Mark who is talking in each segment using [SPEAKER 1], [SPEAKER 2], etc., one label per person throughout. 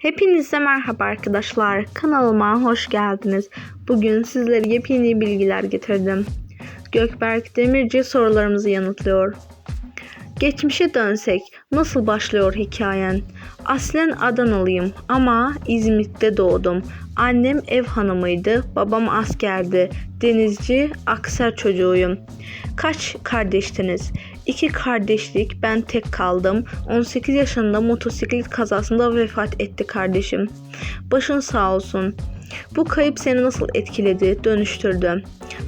[SPEAKER 1] Hepinize merhaba arkadaşlar. Kanalıma hoş geldiniz. Bugün sizlere yepyeni bilgiler getirdim. Gökberk Demirci sorularımızı yanıtlıyor. Geçmişe dönsek nasıl başlıyor hikayen? Aslen Adanalıyım ama İzmit'te doğdum. Annem ev hanımıydı, babam askerdi. Denizci, Akser çocuğuyum. Kaç kardeştiniz? İki kardeşlik, ben tek kaldım. 18 yaşında motosiklet kazasında vefat etti kardeşim. Başın sağ olsun. Bu kayıp seni nasıl etkiledi, dönüştürdü?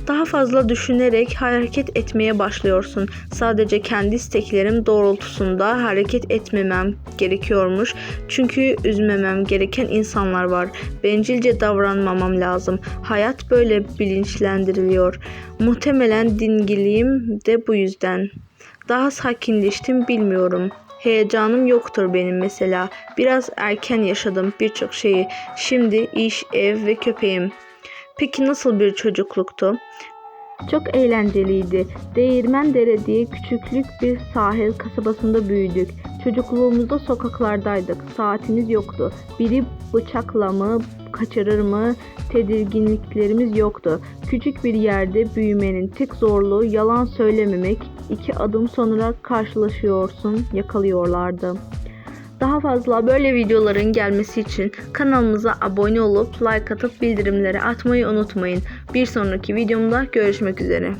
[SPEAKER 1] Daha fazla düşünerek hareket etmeye başlıyorsun. Sadece kendi isteklerim doğrultusunda hareket etmemem gerekiyormuş. Çünkü üzmemem gereken insanlar var. Bencilce davranmamam lazım. Hayat böyle bilinçlendiriliyor. Muhtemelen dingiliğim de bu yüzden. Daha sakinleştim bilmiyorum. Heyecanım yoktur benim mesela. Biraz erken yaşadım birçok şeyi. Şimdi iş, ev ve köpeğim. Peki nasıl bir çocukluktu? Çok eğlenceliydi. Değirmendere diye küçüklük bir sahil kasabasında büyüdük. Çocukluğumuzda sokaklardaydık. Saatimiz yoktu. Biri bıçakla mı kaçırır mı tedirginliklerimiz yoktu. Küçük bir yerde büyümenin tek zorluğu yalan söylememek. İki adım sonra karşılaşıyorsun, yakalıyorlardı. Daha fazla böyle videoların gelmesi için kanalımıza abone olup like atıp bildirimleri atmayı unutmayın. Bir sonraki videomda görüşmek üzere.